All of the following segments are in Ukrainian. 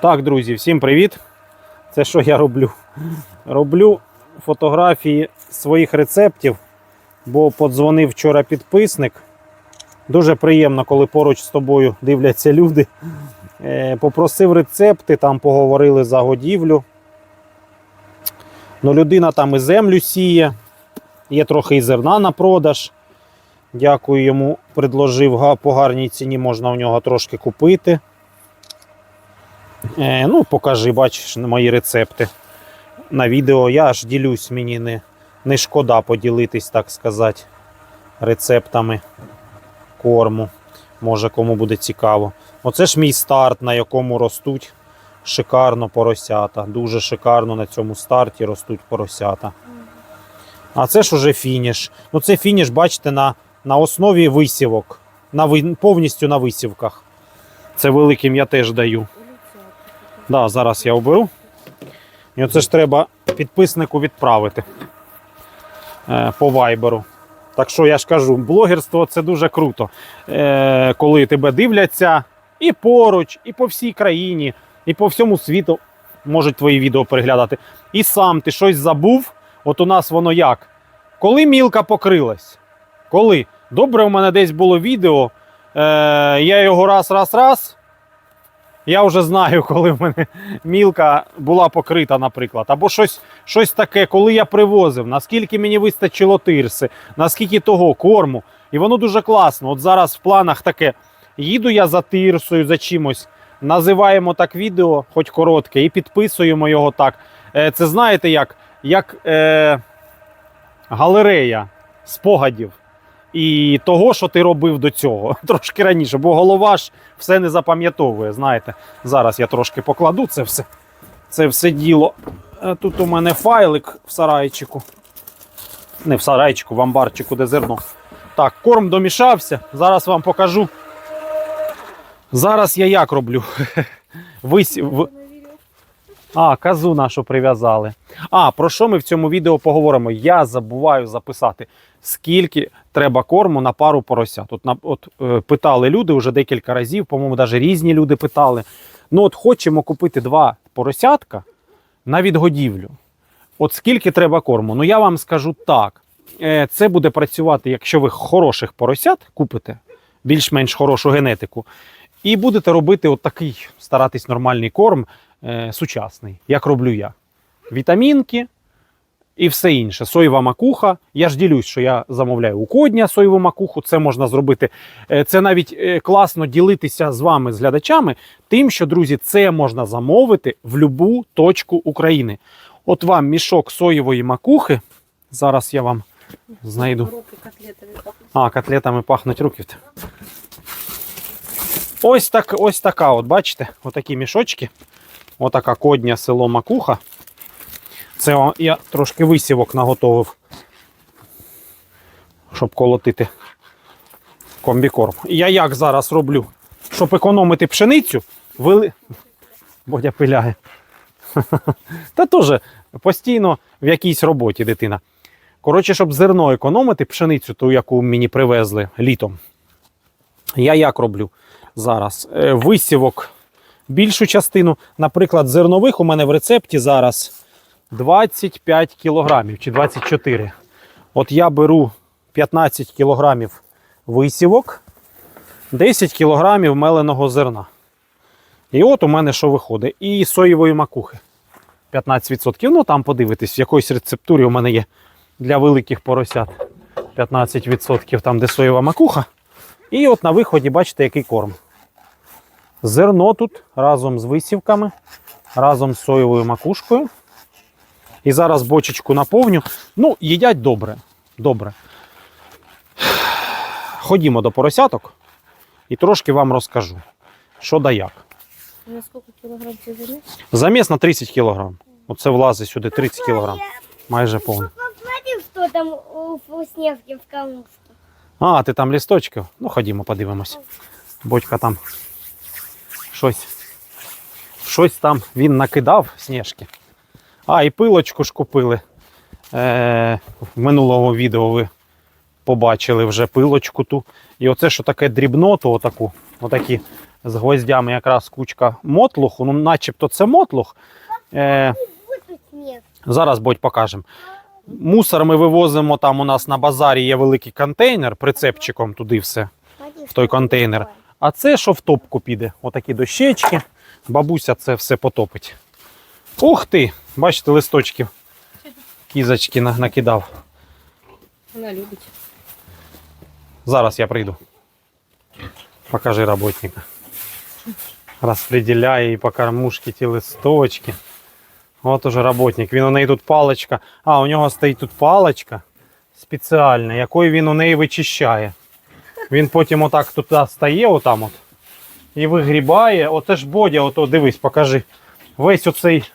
Так, друзі, всім привіт! Це що я роблю? Роблю фотографії своїх рецептів, бо подзвонив вчора підписник. Дуже приємно, коли поруч з тобою дивляться люди. Е, Попросив рецепти, там поговорили за годівлю. Ну, людина там і землю сіє, є трохи і зерна на продаж. Дякую йому, предложив по гарній ціні, можна у нього трошки купити. Е, ну, покажи, бачиш, мої рецепти на відео. Я ж ділюсь, мені не, не шкода поділитись, так сказати, рецептами корму. Може, кому буде цікаво. Оце ж мій старт, на якому ростуть шикарно поросята. Дуже шикарно на цьому старті ростуть поросята. А це ж уже фініш. Ну, це фініш, бачите, на, на основі висівок. На, ви- повністю на висівках. Це великим я теж даю. Да, зараз я оберу. І оце ж треба підписнику відправити е, по вайберу. Так що я ж кажу, блогерство це дуже круто. Е, коли тебе дивляться і поруч, і по всій країні, і по всьому світу можуть твої відео переглядати. І сам ти щось забув. От у нас воно як? Коли мілка покрилась? Коли? Добре, у мене десь було відео. Е, я його раз, раз, раз. Я вже знаю, коли в мене мілка була покрита, наприклад. Або щось, щось таке, коли я привозив, наскільки мені вистачило тирси, наскільки того корму. І воно дуже класно. От зараз в планах таке. Їду я за тирсою, за чимось, називаємо так відео, хоч коротке, і підписуємо його так. Е, Це знаєте як? Як е, галерея спогадів і того, що ти робив до цього трошки раніше, бо голова ж все не запам'ятовує. Знаєте, зараз я трошки покладу це все. Це все діло. Е, Тут у мене файлик в сарайчику. Не в сарайчику, в амбарчику, де зерно. Так, корм домішався. Зараз вам покажу. Зараз я як роблю? Висі... в- А, казу нашу прив'язали. А, про що ми в цьому відео поговоримо? Я забуваю записати, скільки треба корму на пару поросят. От, на, от е, питали люди вже декілька разів, по-моєму, навіть різні люди питали. Ну, от хочемо купити два поросятка на відгодівлю. От скільки треба корму? Ну я вам скажу так. Е, Це буде працювати, якщо ви хороших поросят купите, більш-менш хорошу генетику, і будете робити от такий, старатись нормальний корм е, сучасний, як роблю я. Вітамінки і все інше. Соєва макуха. Я ж ділюсь, що я замовляю у кодня соєву макуху. Це можна зробити. Е, Це навіть е, класно ділитися з вами, з глядачами, тим, що, друзі, це можна замовити в будь-яку точку України. От вам мішок соєвої макухи. Зараз я вам знайду. Руки котлетами пахнут. А, котлетами пахнуть руки. Ось так, ось така, от бачите, отакі мішочки. Отака кодня село Макуха. Це я трошки висівок наготовив, щоб колотити комбікорм. І Я як зараз роблю? Щоб економити пшеницю, вили... Бодя пиляє. Та теж постійно в якійсь роботі дитина. Коротше, щоб зерно економити, пшеницю, ту, яку мені привезли літом. Я як роблю зараз? Е, Висівок більшу частину. Наприклад, зернових у мене в рецепті зараз 25 кілограмів чи 24. От я беру 15 кілограмів висівок, 10 кілограмів меленого зерна. І от у мене що виходить? І соєвої макухи. 15%. Ну там подивитись, в якоїсь рецептурі у мене є для великих поросят 15% там, де соєва макуха. І от на виході, бачите, який корм. Зерно тут разом з висівками, разом з соєвою макушкою. І зараз бочечку наповню. Ну, їдять добре. Добре. Ходімо до поросяток і трошки вам розкажу, що да як. На сколько килограмм ты замес? Заміс на 30 кг. Оце влазить сюди 30 кг. Майже повний. Что там у вкусневки в кормушке. А, ти там лісточки? Ну, ходімо, подивимось. Бодька там щось. Щось там він накидав сніжки. А, і пилочку ж купили. Е, в минулого відео ви побачили вже пилочку ту. І оце що таке дрібноту, отаку, отакі з гвоздями якраз кучка мотлуху. Ну, начебто це мотлух. Е. Зараз будь покажемо. Мусор ми вивозимо там у нас на базарі є великий контейнер, прицепчиком туди все. В той контейнер. А це що в топку піде? Отакі дощечки. Бабуся це все потопить. Ух ти! Бачите, листочків. Кізочки накидав. Вона любить. Зараз я прийду. Покажи работника. Розподіляє і по кормушці ті листочки. От уже работник. Він у неї тут паличка. А, у нього стоїть тут паличка спеціальна, якою він у неї вичищає. Він потім отак тут стає, отам от, і вигрібає. Оце ж Бодя, ото дивись, покажи. Весь оцей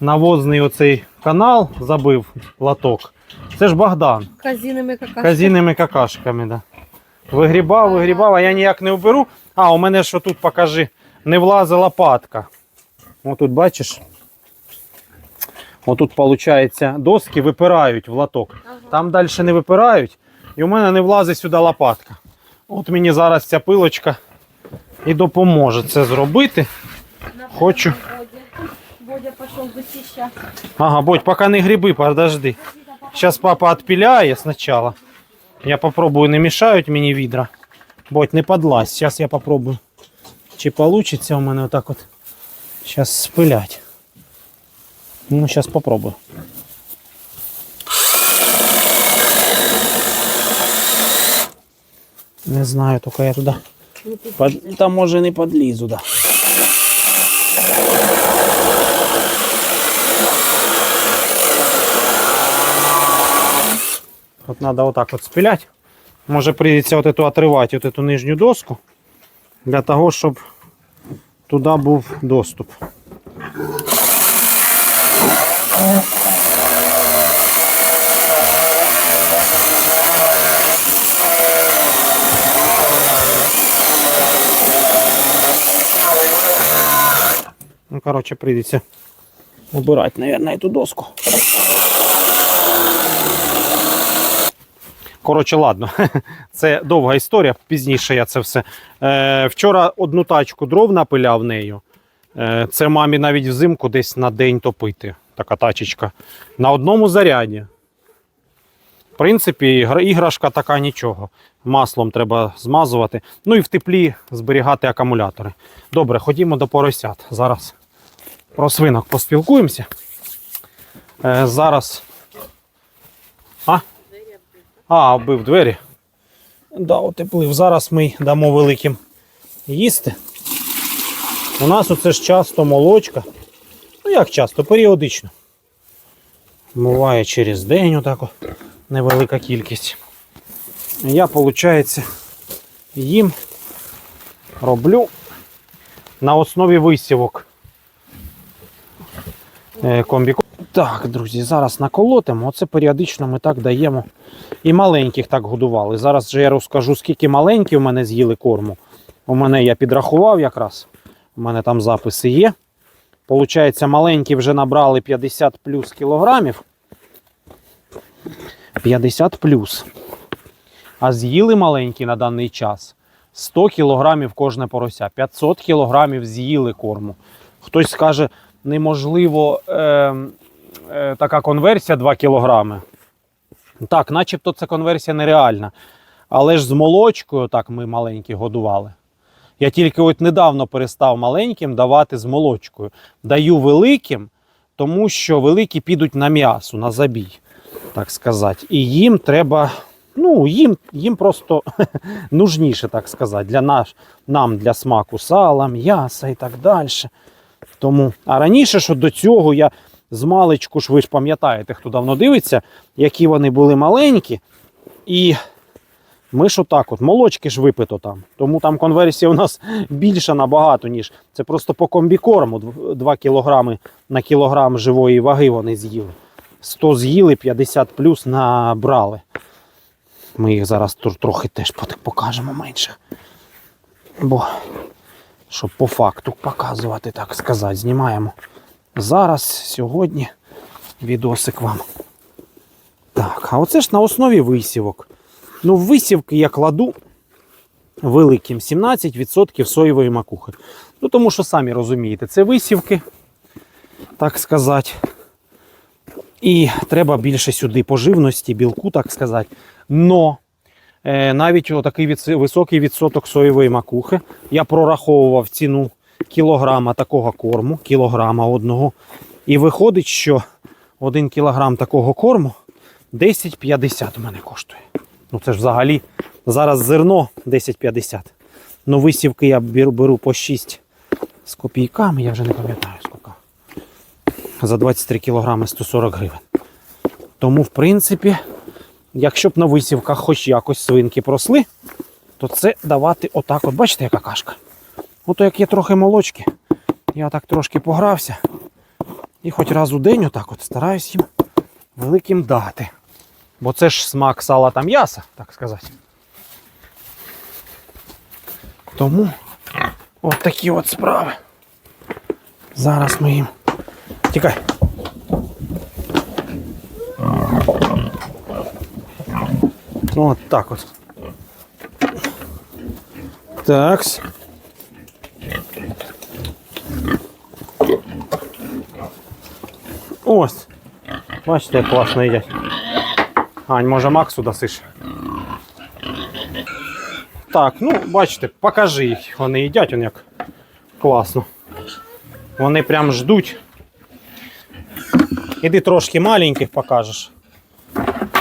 навозний оцей канал забив латок. Це ж Богдан. Казінами какашки. Казінними какашками, да. Вигрібав, вигрібав, а я ніяк не вберу. А, у мене що тут покажи, не влазить лопатка. Отут бачиш? Отут, виходить, доски випирають в лоток. Ага. Там далі не випирають, і у мене не влазить сюди лопатка. От мені зараз ця пилочка і допоможе це зробити. Хочу. Бодя. Бодя пішов вичищати. Ага, будь, пока не гриби, подожди. Сейчас папа отпиляє спочатку. Я попробую, не мешають мені відра. Будь, не подлазь. Сейчас я попробую. Чи получится у мене отак от. Сейчас спилять. Ну, сейчас попробую. Не знаю, только я туда. Под... Там може не подлізу, да. Вот надо вот так вот спилять. Може прийдеться вот эту отрывать, вот эту нижню доску, для того, щоб туди був доступ. Ну, короче, прийдеться убирать, наверное, эту доску. Коротше, ладно, це довга історія. Пізніше я це все. Е, вчора одну тачку дров напиляв нею. Е, це мамі навіть взимку десь на день топити. Така тачечка. На одному заряді. В принципі, іграшка така нічого. Маслом треба змазувати. Ну і в теплі зберігати акумулятори. Добре, ходімо до поросят. Зараз про свинок поспілкуємося. Е, зараз. А? А, вбив двері. Да, утеплив. Зараз ми дамо великим їсти. У нас оце ж часто молочка. Ну як часто, періодично. Буває через день отако невелика кількість. Я, виходить, їм роблю на основі висівок. Е, комбіку. Так, друзі, зараз наколотимо. Оце періодично ми так даємо. І маленьких так годували. Зараз же я розкажу, скільки маленькі у мене з'їли корму. У мене я підрахував якраз. У мене там записи є. Получається, маленькі вже набрали 50 плюс кілограмів. 50 плюс. А з'їли маленькі на даний час 100 кілограмів кожне порося. 500 кілограмів з'їли корму. Хтось скаже, неможливо е, така конверсія 2 кілограми. Так, начебто це конверсія нереальна. Але ж з молочкою так ми маленькі годували. Я тільки от недавно перестав маленьким давати з молочкою. Даю великим, тому що великі підуть на м'ясо, на забій, так сказати. І їм треба, ну, їм, їм просто нужніше, так сказати, для наш, нам для смаку сала, м'яса і так далі. Тому, а раніше, що до цього я з маличку ж ви ж пам'ятаєте, хто давно дивиться, які вони були маленькі. І ми ж отак от, молочки ж випито там. Тому там конверсія у нас більша набагато, ніж це просто по комбікорму 2 кілограми на кілограм живої ваги вони з'їли. 100 з'їли, 50 плюс набрали. Ми їх зараз трохи теж покажемо менше. Бо, щоб по факту показувати, так сказати, знімаємо зараз, сьогодні відосик вам. Так, а оце ж на основі висівок. Ну, висівки я кладу великим 17% соєвої макухи. Ну, тому що самі розумієте, це висівки, так сказати. І треба більше сюди поживності, білку, так сказати. Но е, навіть отакий високий відсоток соєвої макухи я прораховував ціну кілограма такого корму, кілограма одного. І виходить, що один кілограм такого корму 10,50 у мене коштує. Ну це ж взагалі зараз зерно 10,50. Ну висівки я беру, беру по 6 з копійками, я вже не пам'ятаю скільки. За 23 кілограми 140 гривень. Тому, в принципі, якщо б на висівках хоч якось свинки просли, то це давати отак. От бачите, яка кашка? Ото як є трохи молочки, я так трошки погрався. І хоч раз у день отак от стараюсь їм великим дати. Бо це ж смак сала та м'яса, так сказати. Тому от такі от справи. Зараз ми їм. Тікай. Ну, От так от. Такс. Ось. Бачите, як класно їдять. Ань, може Максу дасиш? Так, ну, бачите, покажи їх. Вони їдять, он як класно. Вони прям ждуть. Іди трошки маленьких покажеш.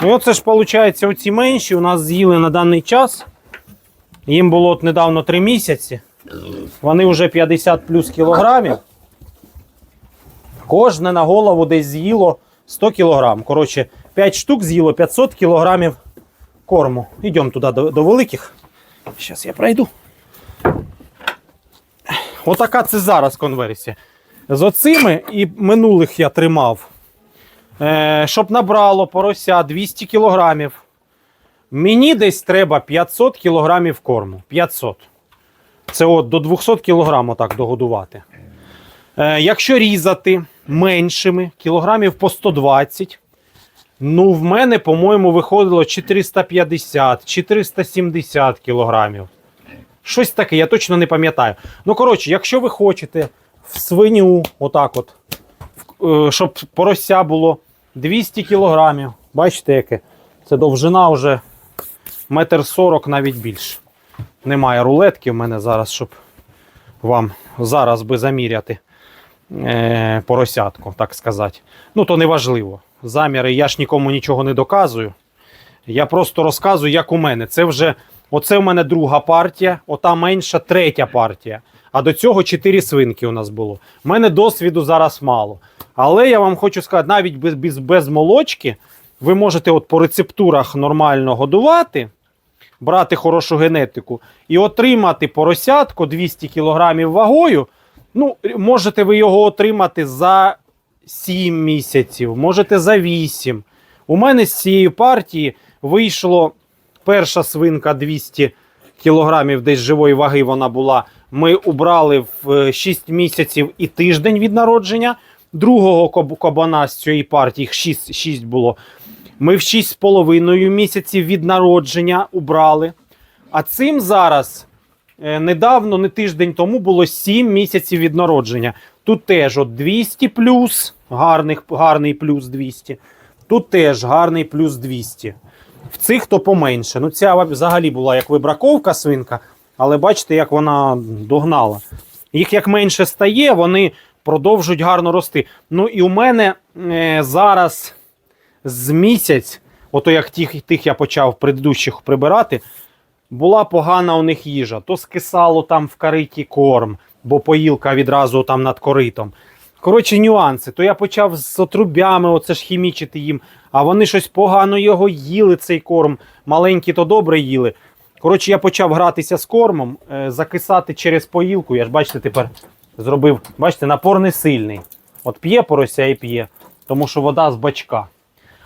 Ну і оце ж виходить, оці менші у нас з'їли на даний час. Їм було от недавно 3 місяці. Вони вже 50 плюс кілограмів. Кожне на голову десь з'їло 100 кілограм. Коротше, 5 штук з'їло 500 кілограмів корму. Йдемо туди до, до великих. Зараз я пройду. Отака це зараз конверсія. З оцими і минулих я тримав. Е, щоб набрало порося 200 кілограмів. Мені десь треба 500 кілограмів корму. 500. Це от до 200 кілограм отак догодувати. Е, якщо різати меншими, кілограмів по 120, ну в мене, по-моєму, виходило 450, 470 кілограмів. Щось таке, я точно не пам'ятаю. Ну, коротше, якщо ви хочете в свиню, отак от, е, щоб порося було 200 кілограмів, бачите, яке? Це довжина вже метр сорок, навіть більше. Немає рулетки в мене зараз, щоб вам зараз би заміряти поросятку, так сказати. Ну, то не важливо. Заміри, я ж нікому нічого не доказую. Я просто розказую, як у мене. Це вже оце в мене друга партія, ота менша третя партія. А до цього чотири свинки у нас було. У мене досвіду зараз мало. Але я вам хочу сказати, навіть без, без, без молочки ви можете от по рецептурах нормально годувати, брати хорошу генетику і отримати поросятку 200 кг вагою. Ну, можете ви його отримати за 7 місяців, можете за 8. У мене з цієї партії вийшло перша свинка 200 кілограмів десь живої ваги вона була. Ми убрали в 6 місяців і тиждень від народження. Другого кабана з цієї партії, 6, 6 було. Ми в 6,5 місяців від народження убрали. А цим зараз е, недавно, не тиждень тому, було 7 місяців від народження. Тут теж от 200 плюс, гарний, гарний плюс 200. Тут теж гарний плюс 200. В цих то поменше. Ну, ця взагалі була як вибраковка свинка, але бачите, як вона догнала. Їх як менше стає, вони продовжують гарно рости. Ну і у мене е, зараз з місяць, ото як тих, тих я почав предыдущих прибирати, була погана у них їжа. То скисало там в кариті корм, бо поїлка відразу там над коритом. Коротше, нюанси. То я почав з отрубями оце ж хімічити їм, а вони щось погано його їли, цей корм. Маленькі то добре їли. Коротше, я почав гратися з кормом, е, закисати через поїлку. Я ж бачите, тепер зробив, бачите, напор не сильний. От п'є порося і п'є, тому що вода з бачка.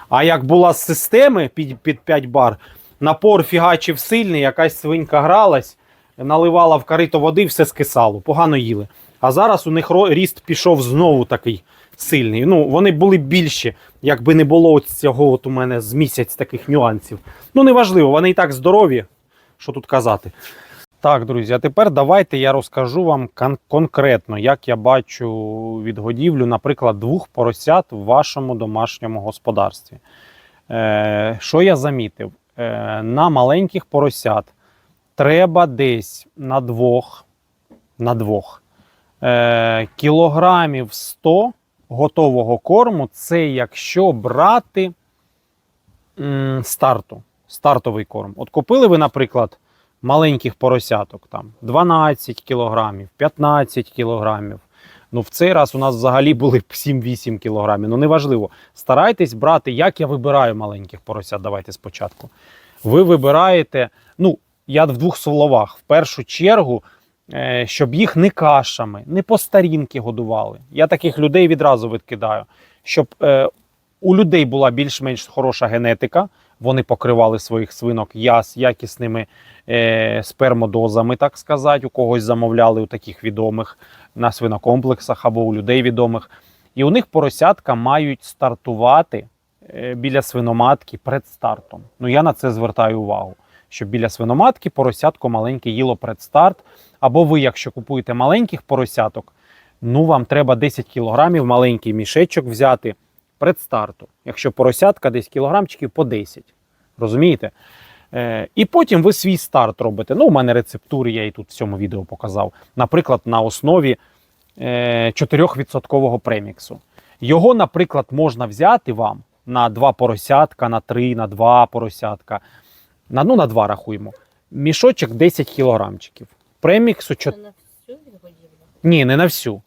А як була з системи під, під 5 бар, напор фігачив сильний, якась свинька гралась, наливала в карито води, все скисало, погано їли. А зараз у них ріст пішов знову такий сильний. Ну, вони були більші, якби не було цього от у мене з місяць таких нюансів. Ну, неважливо, вони і так здорові. Що тут казати? Так, друзі, а тепер давайте я розкажу вам кон- конкретно, як я бачу відгодівлю, наприклад, двох поросят в вашому домашньому господарстві. Е, що я замітив? Е, на маленьких поросят треба десь на двох, на двох е, кілограмів 100 готового корму. Це якщо брати старту, стартовий корм. От купили ви, наприклад, маленьких поросяток, там 12 кілограмів, 15 кілограмів. Ну, в цей раз у нас взагалі були 7-8 кілограмів. Ну, неважливо. Старайтесь брати, як я вибираю маленьких поросят. Давайте спочатку. Ви вибираєте, ну, я в двох словах. В першу чергу, е, щоб їх не кашами, не по старінки годували. Я таких людей відразу відкидаю. Щоб е, у людей була більш-менш хороша генетика, вони покривали своїх свинок яс якісними е, спермодозами, так сказати. У когось замовляли у таких відомих на свинокомплексах або у людей відомих. І у них поросятка мають стартувати е, біля свиноматки перед стартом. Ну я на це звертаю увагу. Щоб біля свиноматки поросятко маленьке їло предстарт. Або ви, якщо купуєте маленьких поросяток, ну вам треба 10 кілограмів маленький мішечок взяти предстарту. Якщо поросятка десь кілограмчиків по 10. Розумієте? Е, і потім ви свій старт робите. Ну, у мене рецептури, я і тут в цьому відео показав. Наприклад, на основі е, 4% преміксу. Його, наприклад, можна взяти вам на 2 поросятка, на 3, на 2 поросятка. На, ну, на 2 рахуємо. Мішочок 10 кілограмчиків. Преміксу 4. на всю відгодівлю. Ні, не на всю.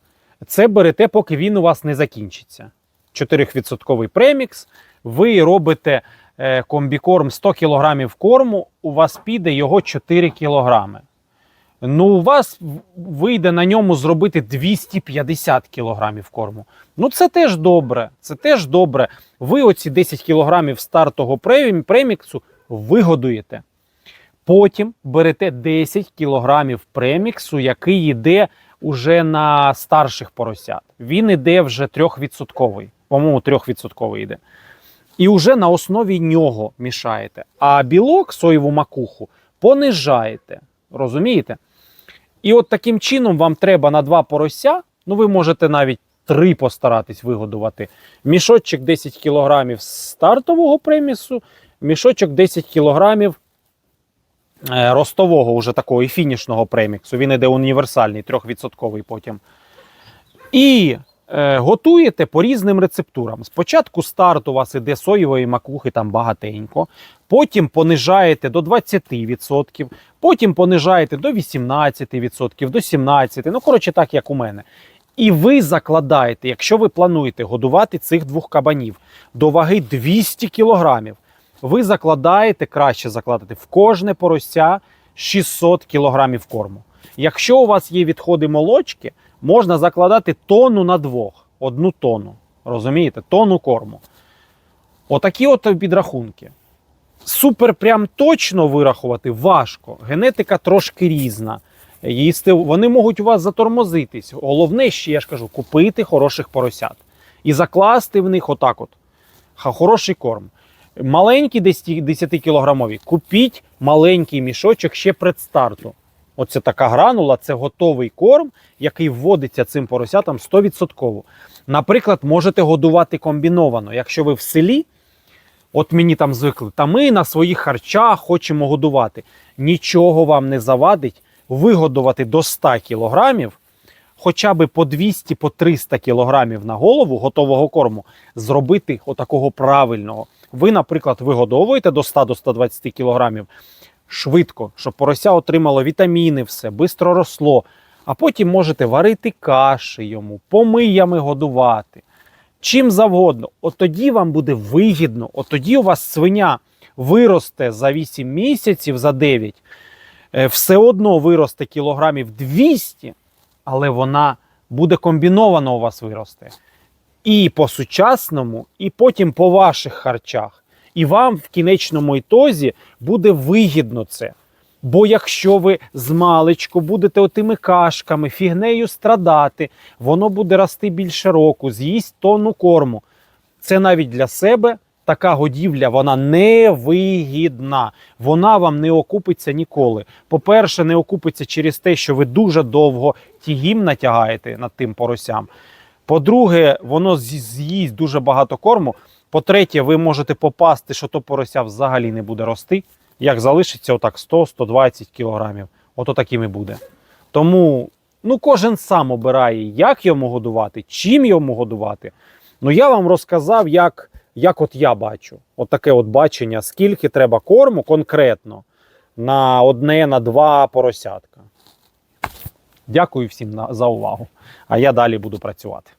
Це берете, поки він у вас не закінчиться. 4% премікс. Ви робите е, комбікорм 100 кг корму, у вас піде його 4 кг. Ну, у вас вийде на ньому зробити 250 кг корму. Ну, це теж добре. Це теж добре. Ви оці 10 кг стартового преміксу вигодуєте. Потім берете 10 кг преміксу, який йде уже на старших поросят. Він іде вже 3%. По-моєму, 3% йде. І вже на основі нього мішаєте. А білок, соєву макуху, понижаєте. Розумієте? І от таким чином вам треба на два порося, ну ви можете навіть три постаратись вигодувати. Мішочок 10 кг стартового премісу, мішочок 10 кг е, ростового, уже такого і фінішного преміксу. Він іде універсальний, 3% потім. І готуєте по різним рецептурам. Спочатку старт у вас іде соєвої макухи там багатенько, потім понижаєте до 20%, потім понижаєте до 18%, до 17%. Ну, коротше, так як у мене. І ви закладаєте, якщо ви плануєте годувати цих двох кабанів до ваги 200 кілограмів, ви закладаєте, краще закладати в кожне порося 600 кілограмів корму. Якщо у вас є відходи молочки, можна закладати тонну на двох, одну тонну. Розумієте? Тонну корму. Отакі от підрахунки. Супер прям точно вирахувати важко. Генетика трошки різна. Їсти, вони можуть у вас затормозитись. Головне, ще я ж кажу, купити хороших поросят і закласти в них отак от. Хороший корм. Маленькі 10 кілограмові, купіть маленький мішочок ще предстарту. Оце така гранула, це готовий корм, який вводиться цим поросятам 100%. Наприклад, можете годувати комбіновано. Якщо ви в селі, от мені там звикли, та ми на своїх харчах хочемо годувати. Нічого вам не завадить вигодувати до 100 кілограмів, хоча б по 200 по 300 кілограмів на голову готового корму, зробити отакого правильного. Ви, наприклад, вигодовуєте до 100 до 120 кілограмів швидко, щоб порося отримало вітаміни, все, швидко росло. А потім можете варити каші йому, помиями годувати. Чим завгодно. От тоді вам буде вигідно, от тоді у вас свиня виросте за 8 місяців, за 9, е, все одно виросте кілограмів 200, але вона буде комбіновано у вас виросте. І по сучасному, і потім по ваших харчах. І вам в кінечному ітозі буде вигідно це. Бо якщо ви з маличку будете отими кашками, фігнею страдати, воно буде рости більше року, з'їсть тонну корму. Це навіть для себе така годівля, вона невигідна. Вона вам не окупиться ніколи. По-перше, не окупиться через те, що ви дуже довго тігім натягаєте над тим поросям. По-друге, воно з'їсть дуже багато корму. По-третє, ви можете попасти, що то порося взагалі не буде рости. Як залишиться отак 100-120 кілограмів, ото таким і буде. Тому ну, кожен сам обирає, як йому годувати, чим йому годувати. Ну я вам розказав, як, як от я бачу. От таке от бачення, скільки треба корму конкретно на одне, на два поросятка. Дякую всім за увагу. А я далі буду працювати.